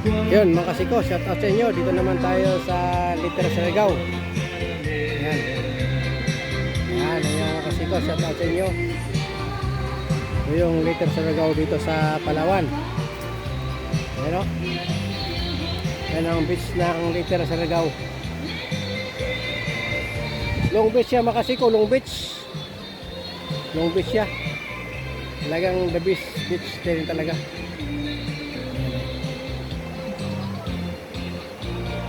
Yun mga kasiko, shout out sa inyo. Dito naman tayo sa Liter Sarigao. Yan. Yan, ayun mga kasiko, shout out sa inyo. Ito yung Liter Sarigao dito sa Palawan. Ayan o. Yan ang beach ng Liter Sarigao. Long beach siya mga kasiko, long beach. Long beach siya. Talagang the best beach din talaga.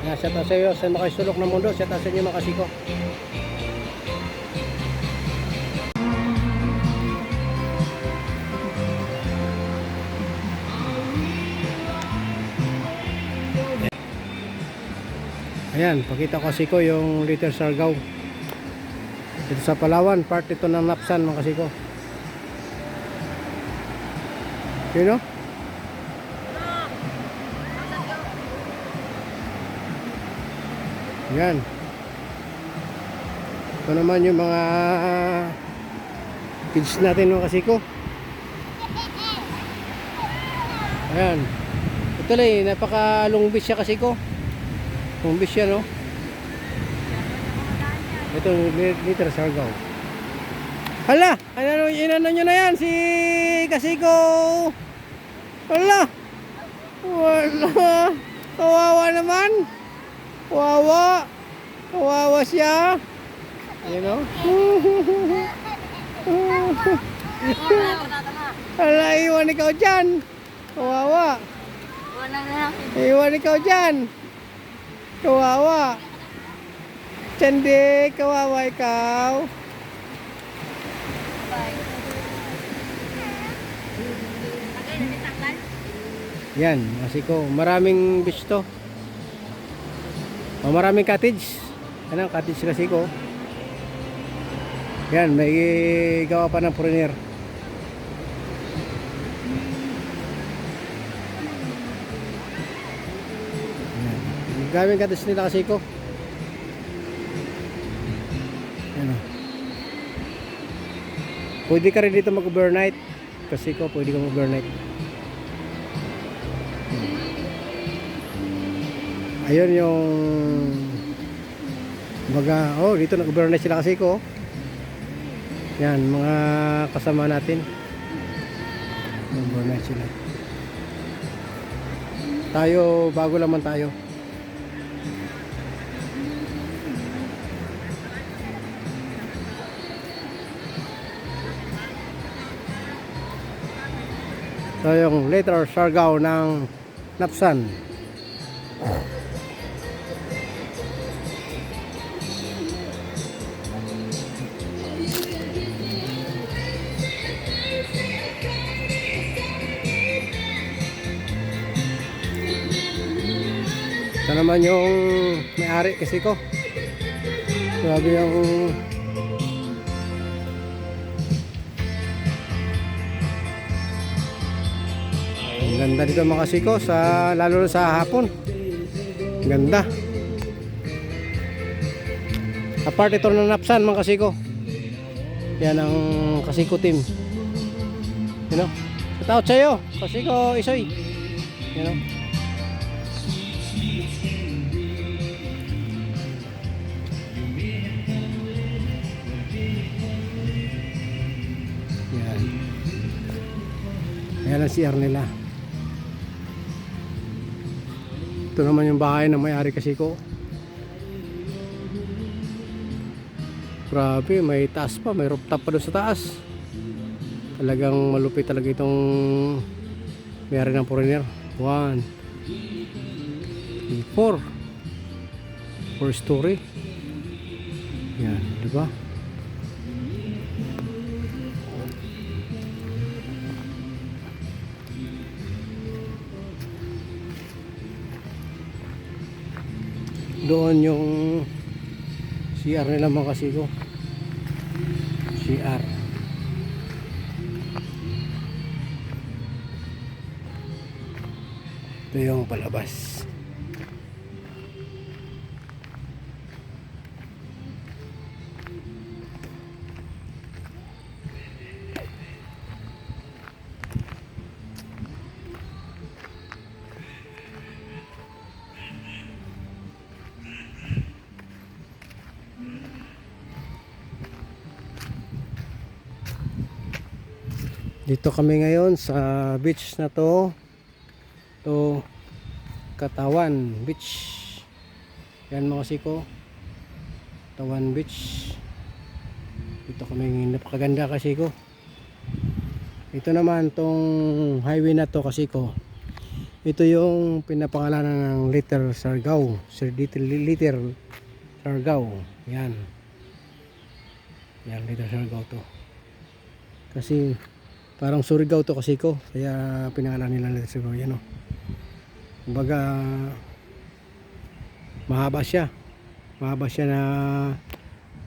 Yeah, shout out sa iyo sa makasulok ng mundo. Shout out sa inyo mga kasiko. Ayan, pakita ko kasiko yung Little Sargaw. Dito sa Palawan, part ito ng Napsan mga kasiko. Yun o? Yan. Ito naman yung mga kids natin mga kasiko. Ayan. Ito lang eh, napaka lungbis siya kasiko. Lungbis siya no. Ito liter sargaw. Hala! Ano, inano nyo na yan si Kasiko? Hala! Wala! Kawawa naman! Kawawa! Kawawa siya! You know? Hala, iwan ikaw dyan! Kawawa! Iwan ikaw dyan! Kawawa! Tindi, kawawa ikaw! Yan, kasi ko, maraming beach to. O, maraming cottage. Ano, cottage kasi ko. Yan, may gawa pa ng foreigner. Gaming cottage nila kasi ko. Ano. Pwede ka rin dito mag-overnight. Kasi ko, pwede ka mag-overnight. Ayun yung baga, oh dito nag-overnight sila kasi ko. Yan, mga kasama natin. Nag-overnight sila. Tayo, bago naman tayo. Ito yung later Sargao ng Napsan. Ito naman yung may-ari kasi ko. Grabe yung ganda dito mga kasiko sa lalo sa hapon. Ganda. Apart ito ng napsan mga kasiko. Yan ang kasiko team. You know? Shout out sa'yo. Kasiko Isoy. You know? Ayan ang CR nila. Ito naman yung bahay ng may-ari kasi ko. Grabe, may taas pa, may rooftop pa doon sa taas. Talagang malupit talaga itong may-ari ng foreigner. One, three, four. Four story. Yan, di ba? Doon yung CR nila mga kasiko CR ito yung palabas Dito kami ngayon sa beach na to. To Katawan Beach. Yan mga siko. Katawan Beach. Dito kami napakaganda kasi ko. Ito naman tong highway na to kasi ko. Ito yung pinapangalanan ng Little Sargao. Sir Little, Little Sargao. Yan. Yan, Little Sargao to. Kasi parang Surigao to kasi ko. Kaya pinangalan nila Little Sargao. Yan o. Kumbaga mahaba siya. Mahaba siya na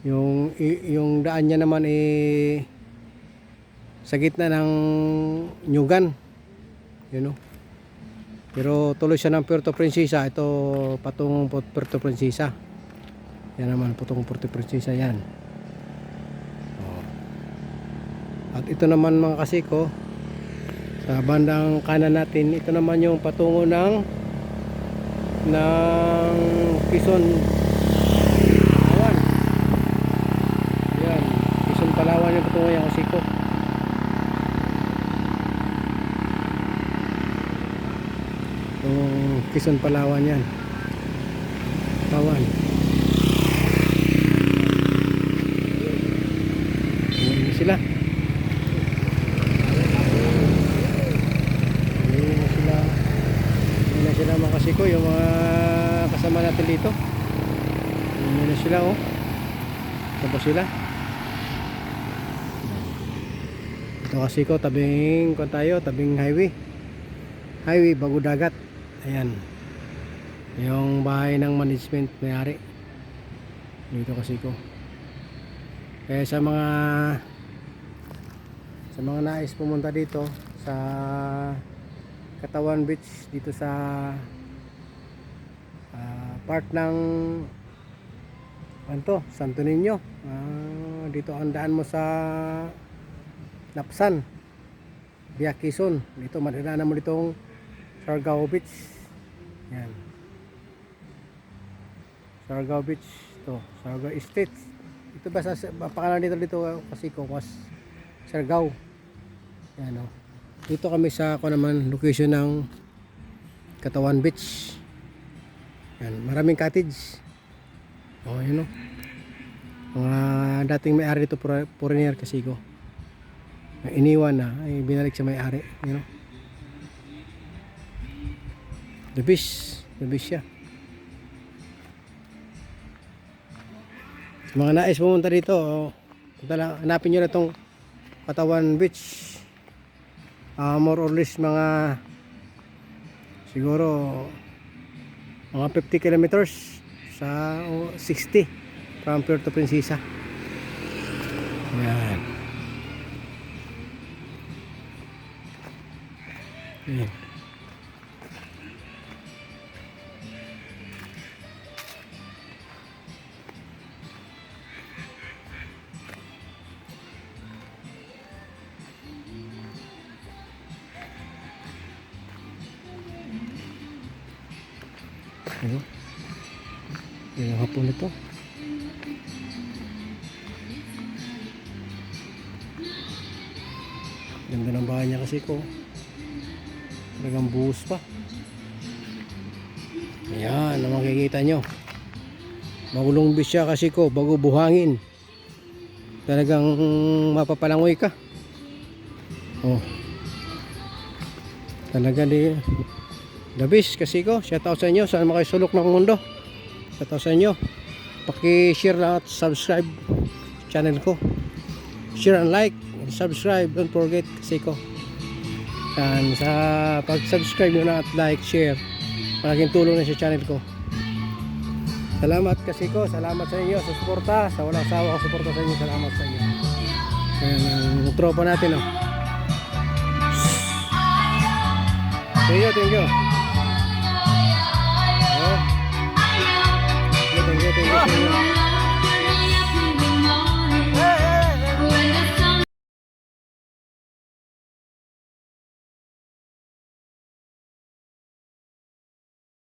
yung yung daan niya naman eh sa gitna ng Nyugan. You know. Pero tuloy siya ng Puerto Princesa. Ito patungong Pu- Puerto Princesa. Yan naman patungong Puerto Princesa yan. Oh. At ito naman mga kasiko sa bandang kanan natin ito naman yung patungo ng ng Quezon Palawan. Yan, Quezon Palawan yung patungo yung kasiko. Yung Quezon Palawan yan. Palawan. Ayan na sila. Ayan na sila. Ayan na sila mga kasiko, yung mga kasama natin dito. Ayan na sila oh. Tapos sila. Ito kasiko, tabing kung tayo, tabing highway. Highway, bago dagat. Ayan. Yung bahay ng management may-ari. Dito kasi ko. Kaya sa mga sa mga nais pumunta dito sa Katawan Beach dito sa ah, part ng ano to, Santo Niño. Ah, dito ang daan mo sa Napsan. Via Quezon. Dito madadaanan mo ditong Sargao Beach. Yan. Sargao Beach. To, Sargao Estate. Ito ba sa pangalan dito dito kasi ko was Sargao. Yan oh. Dito kami sa ako naman location ng Katawan Beach. Yan, maraming cottage. Oh, yun oh. Mga dating may-ari dito for- foreigner kasi ko. Iniwan na, ay binalik sa may-ari, you know. The beach, the beach siya. Mga nais pumunta dito, oh, lang, hanapin nyo na itong Katawan Beach. Ah, more or less mga siguro mga 50 kilometers sa oh, 60 from Puerto Princesa. Yan. Yan. Ano? Ang hapon nito. Ganda ng bahay niya kasi ko. Talagang buhos pa. Ayan, ang makikita nyo. Magulong bis siya kasi ko, bago buhangin. Talagang mapapalangoy ka. Oh. Talaga di The best kasi ko. Shout out sa inyo. Saan mo kayo sulok ng mundo. Shout out sa inyo. Paki-share na at subscribe channel ko. Share and like and subscribe. Don't forget kasi ko. Yan, sa pag-subscribe nyo na at like, share. Malaking tulong na sa channel ko. Salamat kasi ko. Salamat sa inyo sa suporta. Sa walang sawa ko suporta sa inyo. Salamat sa inyo. Yan ang tropa natin. Oh. Thank you, thank you. Oh. Thank you,